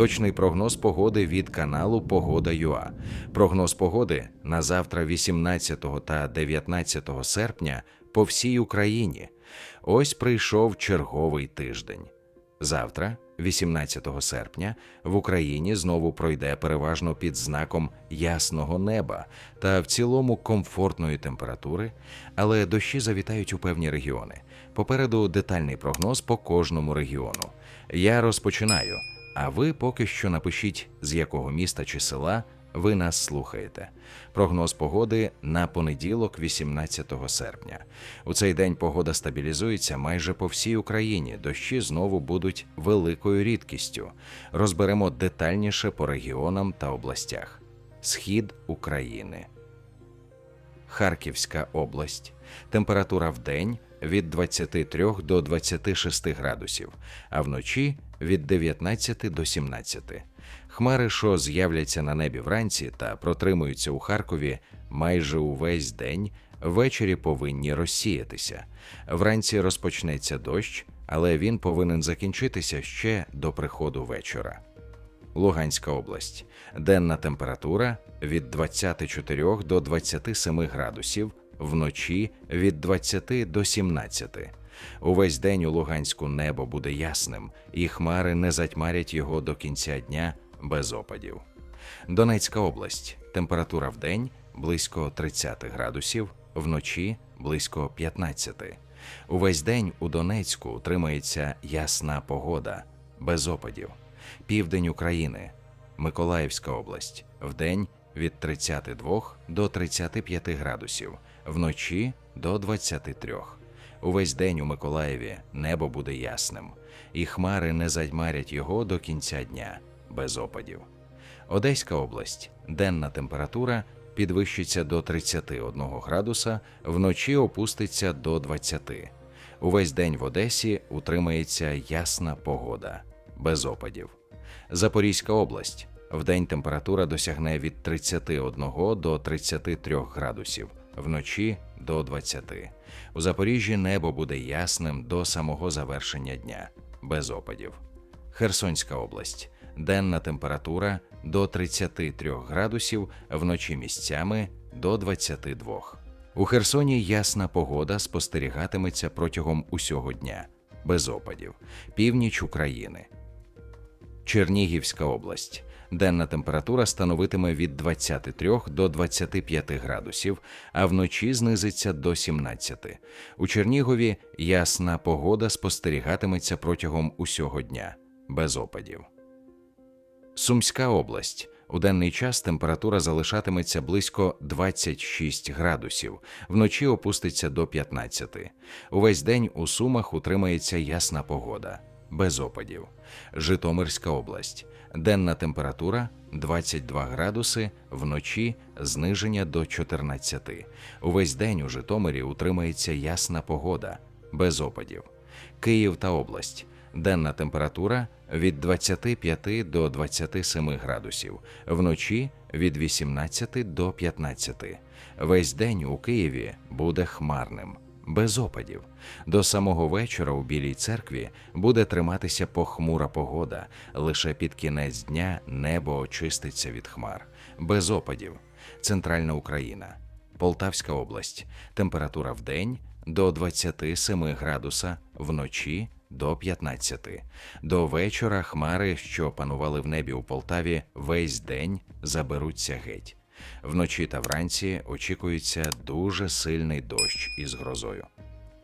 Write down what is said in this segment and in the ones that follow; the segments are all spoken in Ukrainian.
Точний прогноз погоди від каналу Погода ЮА. Прогноз погоди на завтра, 18 та 19 серпня, по всій Україні. Ось прийшов черговий тиждень. Завтра, 18 серпня, в Україні знову пройде переважно під знаком ясного неба та в цілому комфортної температури, але дощі завітають у певні регіони. Попереду детальний прогноз по кожному регіону. Я розпочинаю. А ви поки що напишіть, з якого міста чи села ви нас слухаєте. Прогноз погоди на понеділок, 18 серпня. У цей день погода стабілізується майже по всій Україні. Дощі знову будуть великою рідкістю. Розберемо детальніше по регіонам та областях. Схід України. Харківська область. Температура в день від 23 до 26 градусів, а вночі від 19 до 17. Хмари, що з'являться на небі вранці та протримуються у Харкові майже увесь день, ввечері повинні розсіятися. Вранці розпочнеться дощ, але він повинен закінчитися ще до приходу вечора. Луганська область. Денна температура від 24 до 27 градусів, вночі від 20 до 17. Увесь день у Луганську небо буде ясним, і хмари не затьмарять його до кінця дня без опадів. Донецька область. Температура в день близько 30 градусів, вночі близько 15. Увесь день у Донецьку утримається ясна погода, без опадів. Південь України, Миколаївська область. Вдень від 32 до 35 градусів, вночі до 23. Увесь день у Миколаєві небо буде ясним, і хмари не задьмарять його до кінця дня без опадів. Одеська область. Денна температура підвищиться до 31 градуса, вночі опуститься до 20. Увесь день в Одесі утримається ясна погода, без опадів. Запорізька область. Вдень температура досягне від 31 до 33 градусів, вночі до 20. У Запоріжжі небо буде ясним до самого завершення дня, без опадів. Херсонська область. Денна температура до 33 градусів, вночі місцями до 22. У Херсоні ясна погода спостерігатиметься протягом усього дня, без опадів. Північ України. Чернігівська область. Денна температура становитиме від 23 до 25 градусів, а вночі знизиться до 17. У Чернігові ясна погода спостерігатиметься протягом усього дня, без опадів. Сумська область. У денний час температура залишатиметься близько 26 градусів, вночі опуститься до 15. Увесь день у Сумах утримається ясна погода, без опадів. Житомирська область. Денна температура 22 градуси, вночі зниження до 14. Увесь день у Житомирі утримається ясна погода, без опадів. Київ та область. Денна температура від 25 до 27 градусів, вночі від 18 до 15. Весь день у Києві буде хмарним, без опадів. До самого вечора у Білій церкві буде триматися похмура погода. Лише під кінець дня небо очиститься від хмар, без опадів. Центральна Україна, Полтавська область. Температура в день до 27 градуса, вночі до 15. До вечора хмари, що панували в небі у Полтаві, весь день заберуться геть. Вночі та вранці очікується дуже сильний дощ із грозою.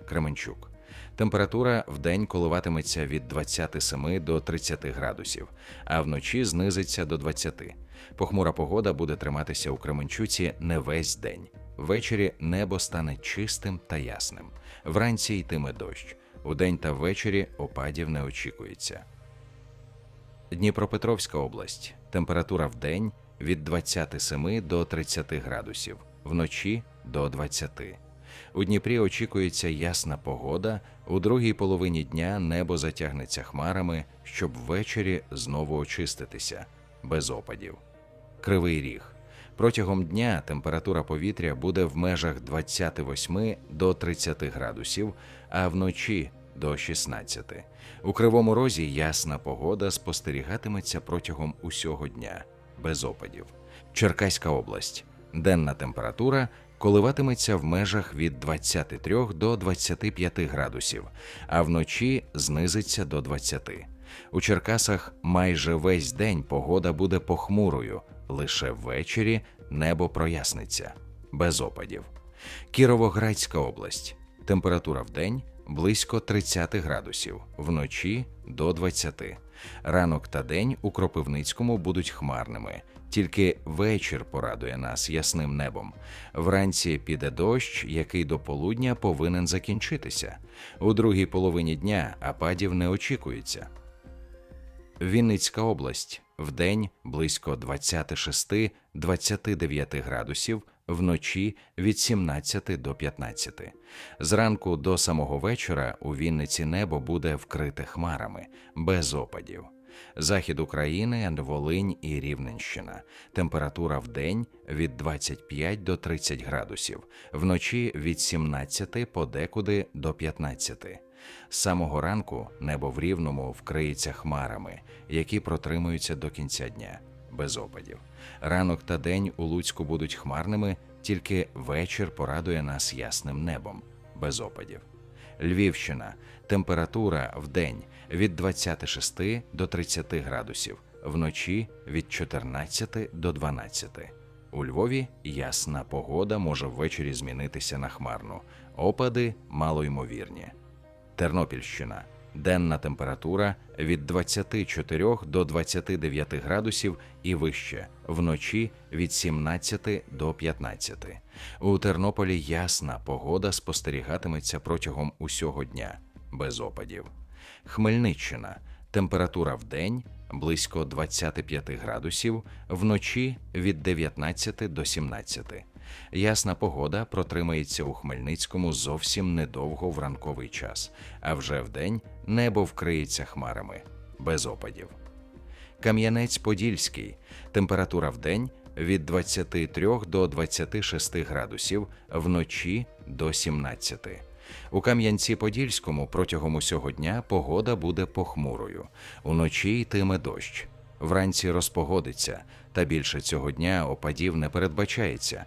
Кременчук. Температура в день коливатиметься від 27 до 30 градусів, а вночі знизиться до 20. Похмура погода буде триматися у Кременчуці не весь день. Ввечері небо стане чистим та ясним. Вранці йтиме дощ. Удень та ввечері опадів не очікується. Дніпропетровська область. Температура в день від 27 до 30 градусів, вночі до 20. У Дніпрі очікується ясна погода. У другій половині дня небо затягнеться хмарами, щоб ввечері знову очиститися без опадів. Кривий ріг. Протягом дня температура повітря буде в межах 28 до 30 градусів, а вночі до 16. У Кривому Розі ясна погода спостерігатиметься протягом усього дня, без опадів. Черкаська область. Денна температура коливатиметься в межах від 23 до 25 градусів, а вночі знизиться до 20. У Черкасах майже весь день погода буде похмурою, лише ввечері небо проясниться, без опадів. Кіровоградська область. Температура в день близько 30 градусів, вночі до 20. Ранок та день у Кропивницькому будуть хмарними. Тільки вечір порадує нас ясним небом. Вранці піде дощ, який до полудня повинен закінчитися. У другій половині дня ападів не очікується. Вінницька область вдень близько 26-29 градусів, вночі від 17 до 15. Зранку до самого вечора у Вінниці небо буде вкрите хмарами, без опадів. Захід України, Волинь і Рівненщина. Температура в день від 25 до 30 градусів, вночі від 17 подекуди до 15. З самого ранку небо в рівному вкриється хмарами, які протримуються до кінця дня, без опадів. Ранок та день у Луцьку будуть хмарними, тільки вечір порадує нас ясним небом, без опадів. Львівщина. Температура в день від 26 до 30 градусів, вночі від 14 до 12. У Львові ясна погода може ввечері змінитися на хмарну. Опади малоймовірні. Тернопільщина. Денна температура від 24 до 29 градусів і вище, вночі від 17 до 15. У Тернополі ясна погода спостерігатиметься протягом усього дня, без опадів. Хмельниччина. Температура в день близько 25 градусів, вночі від 19 до 17. Ясна погода протримається у Хмельницькому зовсім недовго в ранковий час, а вже вдень небо вкриється хмарами, без опадів. Кам'янець-Подільський. Температура в день від 23 до 26 градусів, вночі до 17. У Кам'янці-Подільському протягом усього дня погода буде похмурою, уночі йтиме дощ. Вранці розпогодиться, та більше цього дня опадів не передбачається.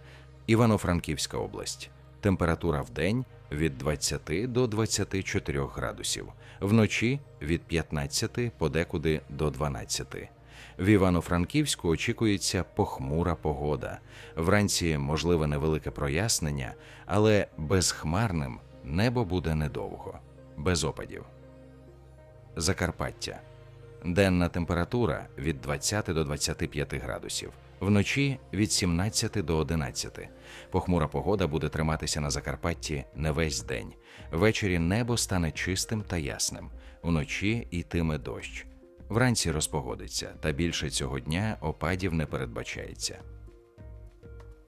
Івано-Франківська область. Температура в день від 20 до 24 градусів, вночі від 15 подекуди до 12. В Івано-Франківську очікується похмура погода. Вранці можливе невелике прояснення, але безхмарним небо буде недовго, без опадів. Закарпаття. Денна температура від 20 до 25 градусів, вночі від 17 до 11. Похмура погода буде триматися на Закарпатті не весь день. Ввечері небо стане чистим та ясним, уночі йтиме дощ. Вранці розпогодиться, та більше цього дня опадів не передбачається.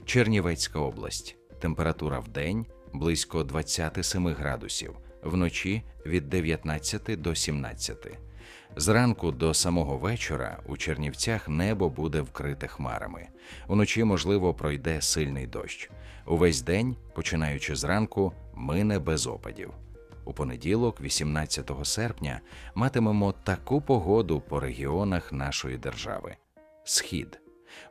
Чернівецька область. Температура в день близько 27 градусів, вночі від 19 до 17. Зранку до самого вечора у Чернівцях небо буде вкрите хмарами. Уночі, можливо, пройде сильний дощ. Увесь день, починаючи зранку, мине без опадів. У понеділок, 18 серпня, матимемо таку погоду по регіонах нашої держави: Схід.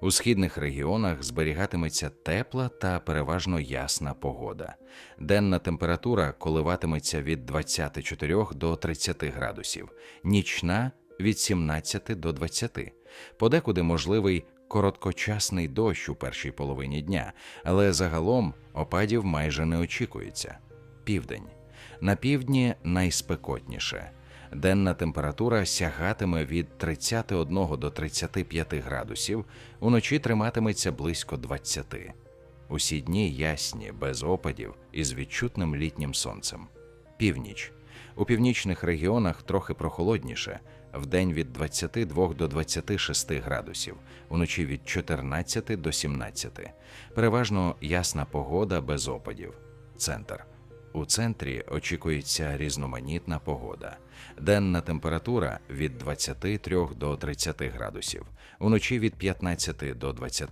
У східних регіонах зберігатиметься тепла та переважно ясна погода. Денна температура коливатиметься від 24 до 30 градусів, нічна від 17 до 20. Подекуди можливий короткочасний дощ у першій половині дня, але загалом опадів майже не очікується. Південь. На півдні найспекотніше. Денна температура сягатиме від 31 до 35 градусів, уночі триматиметься близько 20. Усі дні ясні, без опадів і з відчутним літнім сонцем. Північ. У північних регіонах трохи прохолодніше, вдень від 22 до 26 градусів, уночі від 14 до 17. Переважно ясна погода без опадів. Центр. У центрі очікується різноманітна погода. Денна температура від 23 до 30 градусів, уночі від 15 до 20.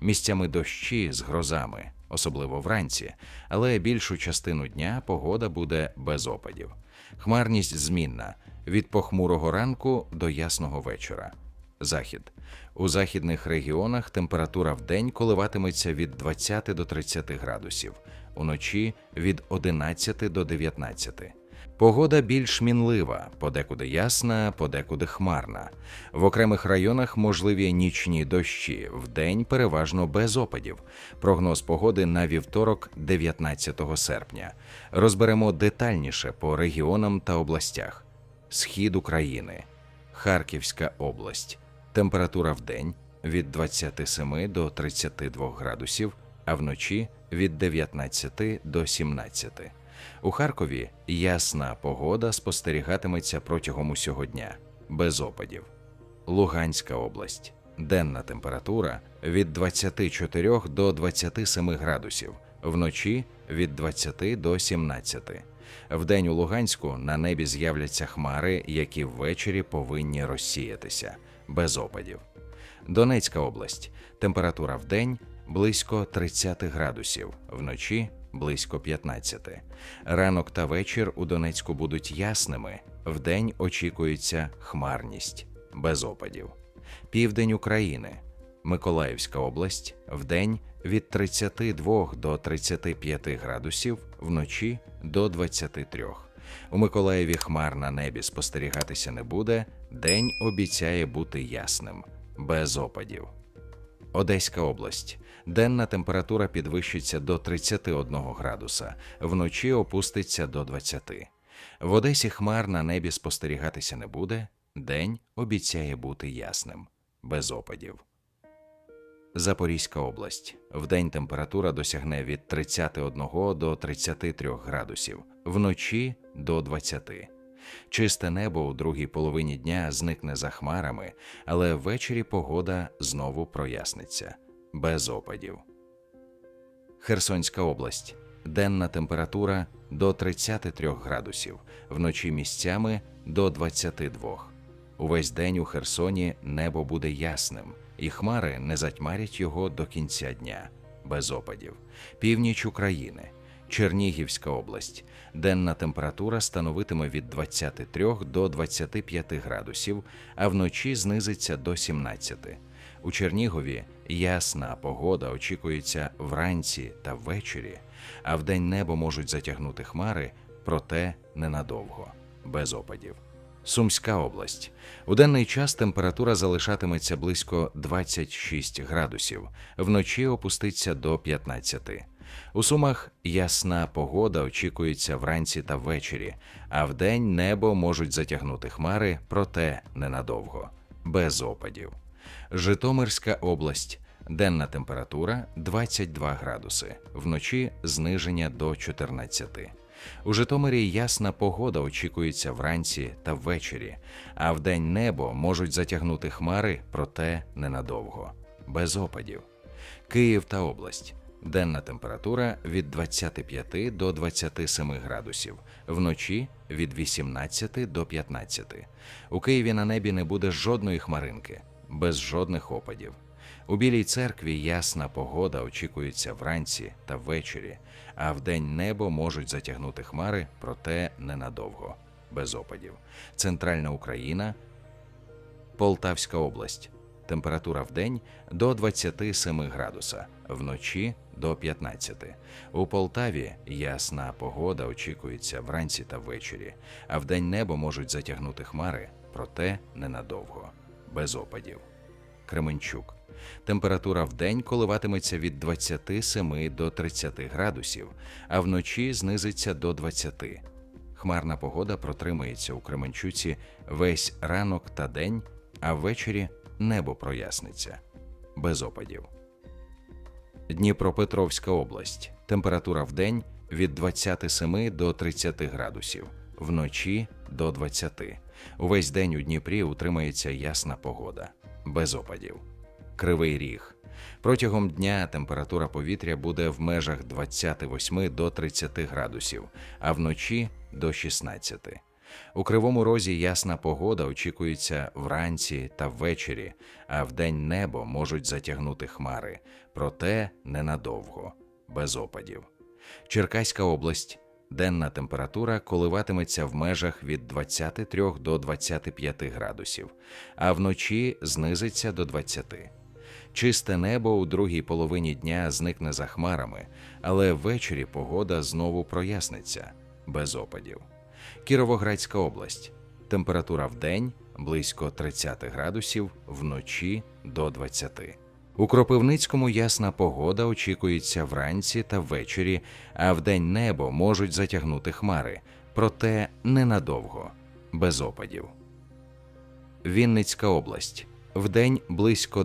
Місцями дощі з грозами, особливо вранці, але більшу частину дня погода буде без опадів. Хмарність змінна від похмурого ранку до ясного вечора. Захід. У західних регіонах температура в день коливатиметься від 20 до 30 градусів, уночі від 11 до 19. Погода більш мінлива, подекуди ясна, подекуди хмарна. В окремих районах можливі нічні дощі, вдень переважно без опадів. Прогноз погоди на вівторок, 19 серпня. Розберемо детальніше по регіонам та областях. Схід України, Харківська область. Температура в день від 27 до 32 градусів, а вночі від 19 до 17. У Харкові ясна погода спостерігатиметься протягом усього дня, без опадів. Луганська область. Денна температура від 24 до 27 градусів, вночі від 20 до 17. Вдень у Луганську на небі з'являться хмари, які ввечері повинні розсіятися, без опадів. Донецька область. Температура вдень близько 30 градусів, вночі близько 15. Ранок та вечір у Донецьку будуть ясними, вдень очікується хмарність, без опадів. Південь України. Миколаївська область вдень від 32 до 35 градусів, вночі до 23. У Миколаєві хмар на небі спостерігатися не буде, день обіцяє бути ясним, без опадів. Одеська область. Денна температура підвищиться до 31 градуса, вночі опуститься до 20. В Одесі хмар на небі спостерігатися не буде, день обіцяє бути ясним, без опадів. Запорізька область. Вдень температура досягне від 31 до 33 градусів, вночі до 20. Чисте небо у другій половині дня зникне за хмарами, але ввечері погода знову проясниться без опадів. Херсонська область. Денна температура до 33 градусів, вночі місцями до 22. Увесь день у Херсоні небо буде ясним, і хмари не затьмарять його до кінця дня, без опадів. Північ України. Чернігівська область. Денна температура становитиме від 23 до 25 градусів, а вночі знизиться до 17. У Чернігові ясна погода очікується вранці та ввечері, а вдень небо можуть затягнути хмари, проте ненадовго, без опадів. Сумська область. У денний час температура залишатиметься близько 26 градусів, вночі опуститься до 15. У Сумах ясна погода очікується вранці та ввечері, а вдень небо можуть затягнути хмари, проте ненадовго, без опадів. Житомирська область. Денна температура 22 градуси, вночі зниження до 14. У Житомирі ясна погода очікується вранці та ввечері, а вдень небо можуть затягнути хмари, проте ненадовго, без опадів. Київ та область. Денна температура від 25 до 27 градусів, вночі від 18 до 15. У Києві на небі не буде жодної хмаринки, без жодних опадів. У Білій церкві ясна погода очікується вранці та ввечері, а вдень небо можуть затягнути хмари, проте ненадовго, без опадів. Центральна Україна, Полтавська область. Температура в день до 27 градуса, вночі до 15. У Полтаві ясна погода очікується вранці та ввечері, а вдень небо можуть затягнути хмари, проте ненадовго, без опадів. Кременчук. Температура в день коливатиметься від 27 до 30 градусів, а вночі знизиться до 20. Хмарна погода протримається у Кременчуці весь ранок та день, а ввечері небо проясниться без опадів. Дніпропетровська область. Температура в день від 27 до 30 градусів, вночі до 20. Увесь день у Дніпрі утримається ясна погода, без опадів. Кривий ріг. Протягом дня температура повітря буде в межах 28 до 30 градусів, а вночі до 16. У кривому розі ясна погода очікується вранці та ввечері, а вдень небо можуть затягнути хмари, проте ненадовго, без опадів. Черкаська область. Денна температура коливатиметься в межах від 23 до 25 градусів, а вночі знизиться до 20. Чисте небо у другій половині дня зникне за хмарами, але ввечері погода знову проясниться без опадів. Кіровоградська область. Температура в день близько 30 градусів, вночі до 20. У Кропивницькому ясна погода очікується вранці та ввечері, а вдень небо можуть затягнути хмари, проте ненадовго, без опадів. Вінницька область. Вдень близько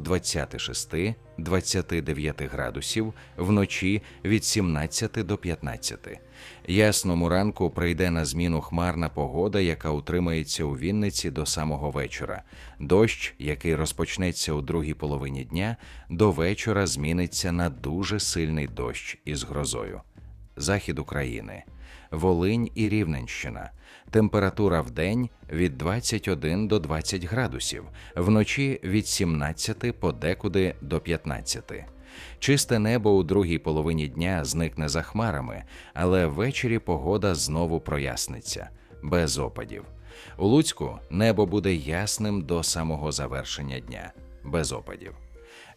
26-29 градусів, вночі від 17 до 15. Ясному ранку прийде на зміну хмарна погода, яка утримається у Вінниці до самого вечора. Дощ, який розпочнеться у другій половині дня, до вечора зміниться на дуже сильний дощ із грозою. Захід України. Волинь і Рівненщина. Температура в день від 21 до 20 градусів, вночі від 17 подекуди до 15. Чисте небо у другій половині дня зникне за хмарами, але ввечері погода знову проясниться без опадів. У Луцьку небо буде ясним до самого завершення дня, без опадів.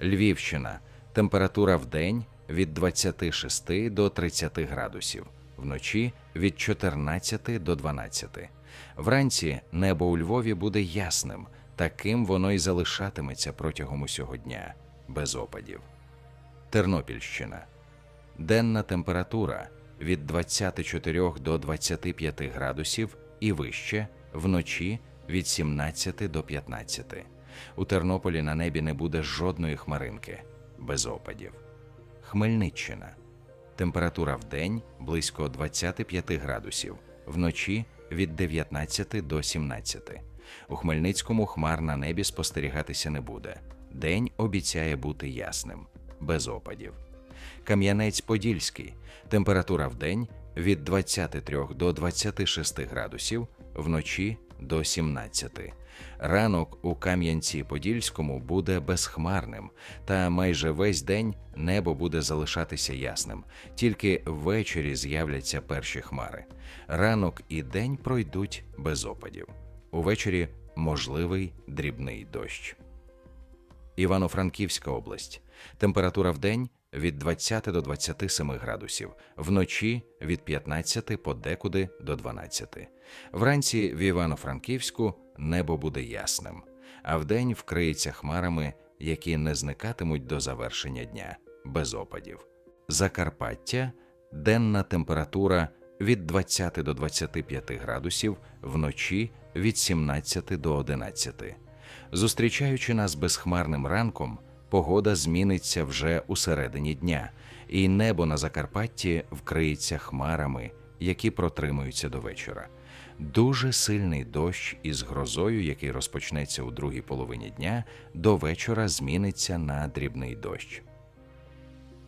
Львівщина. Температура в день від 26 до 30 градусів, вночі від 14 до 12. Вранці небо у Львові буде ясним, таким воно й залишатиметься протягом усього дня, без опадів. Тернопільщина. Денна температура від 24 до 25 градусів і вище, вночі від 17 до 15. У Тернополі на небі не буде жодної хмаринки, без опадів. Хмельниччина. Температура в день близько 25 градусів, вночі від 19 до 17. У Хмельницькому хмар на небі спостерігатися не буде. День обіцяє бути ясним, без опадів. Кам'янець-Подільський. Температура в день від 23 до 26 градусів, вночі до 17. Ранок у Кам'янці-Подільському буде безхмарним, та майже весь день небо буде залишатися ясним, тільки ввечері з'являться перші хмари. Ранок і день пройдуть без опадів. Увечері можливий дрібний дощ. Івано-Франківська область. Температура в день від 20 до 27 градусів, вночі від 15 подекуди до 12. Вранці в Івано-Франківську небо буде ясним, а вдень вкриється хмарами, які не зникатимуть до завершення дня без опадів. Закарпаття денна температура від 20 до 25 градусів, вночі від 17 до 11. Зустрічаючи нас безхмарним ранком, погода зміниться вже у середині дня, і небо на Закарпатті вкриється хмарами, які протримуються до вечора. Дуже сильний дощ із грозою, який розпочнеться у другій половині дня, до вечора зміниться на дрібний дощ.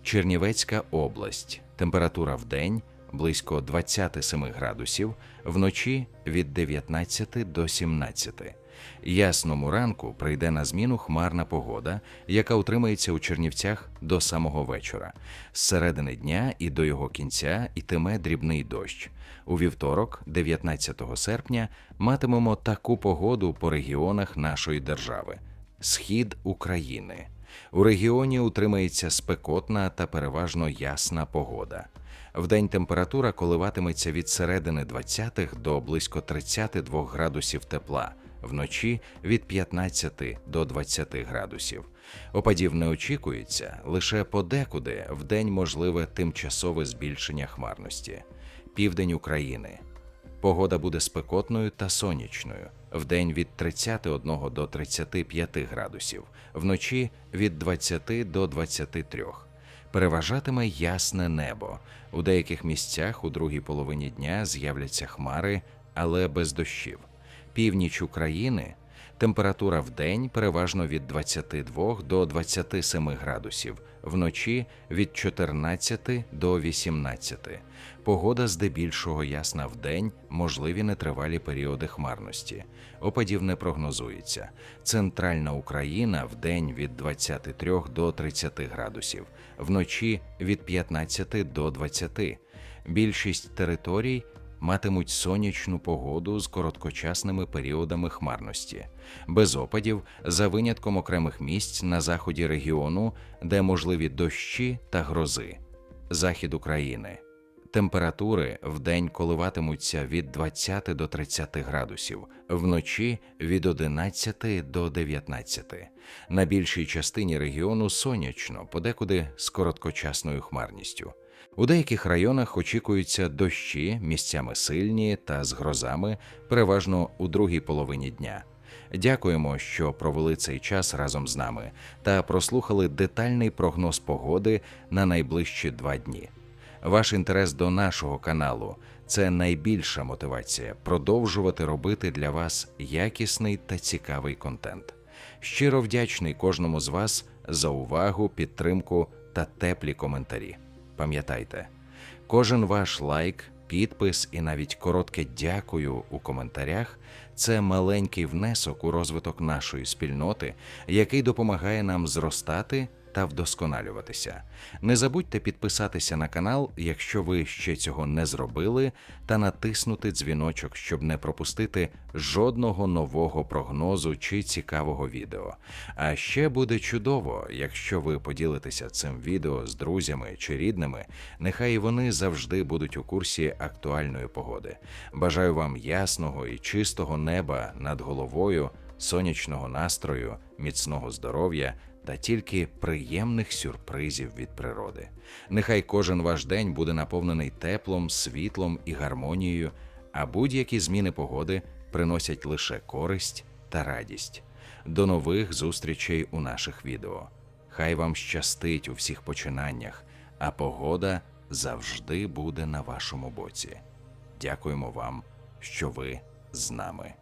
Чернівецька область. Температура в день близько 27 градусів, вночі від 19 до 17. Ясному ранку прийде на зміну хмарна погода, яка утримається у Чернівцях до самого вечора. З середини дня і до його кінця йтиме дрібний дощ. У вівторок, 19 серпня, матимемо таку погоду по регіонах нашої держави: Схід України. У регіоні утримається спекотна та переважно ясна погода. Вдень температура коливатиметься від середини 20-х до близько 32 градусів тепла, вночі від 15 до 20 градусів. Опадів не очікується, лише подекуди вдень можливе тимчасове збільшення хмарності. Південь України. Погода буде спекотною та сонячною. Вдень від 31 до 35 градусів, вночі від 20 до 23. Переважатиме ясне небо. У деяких місцях у другій половині дня з'являться хмари, але без дощів. Північ України температура в день переважно від 22 до 27 градусів, вночі від 14 до 18. Погода здебільшого ясна в день, можливі нетривалі періоди хмарності. Опадів не прогнозується. Центральна Україна в день від 23 до 30 градусів, вночі від 15 до 20. Більшість територій матимуть сонячну погоду з короткочасними періодами хмарності, без опадів за винятком окремих місць на заході регіону, де можливі дощі та грози. Захід України. Температури вдень коливатимуться від 20 до 30 градусів, вночі від 11 до 19. На більшій частині регіону сонячно, подекуди з короткочасною хмарністю. У деяких районах очікуються дощі, місцями сильні та з грозами, переважно у другій половині дня. Дякуємо, що провели цей час разом з нами та прослухали детальний прогноз погоди на найближчі два дні. Ваш інтерес до нашого каналу це найбільша мотивація продовжувати робити для вас якісний та цікавий контент. Щиро вдячний кожному з вас за увагу, підтримку та теплі коментарі. Пам'ятайте, кожен ваш лайк, підпис і навіть коротке дякую у коментарях це маленький внесок у розвиток нашої спільноти, який допомагає нам зростати та вдосконалюватися. Не забудьте підписатися на канал, якщо ви ще цього не зробили, та натиснути дзвіночок, щоб не пропустити жодного нового прогнозу чи цікавого відео. А ще буде чудово, якщо ви поділитеся цим відео з друзями чи рідними, нехай вони завжди будуть у курсі актуальної погоди. Бажаю вам ясного і чистого неба над головою, сонячного настрою, міцного здоров'я та тільки приємних сюрпризів від природи. Нехай кожен ваш день буде наповнений теплом, світлом і гармонією, а будь-які зміни погоди приносять лише користь та радість. До нових зустрічей у наших відео. Хай вам щастить у всіх починаннях, а погода завжди буде на вашому боці. Дякуємо вам, що ви з нами.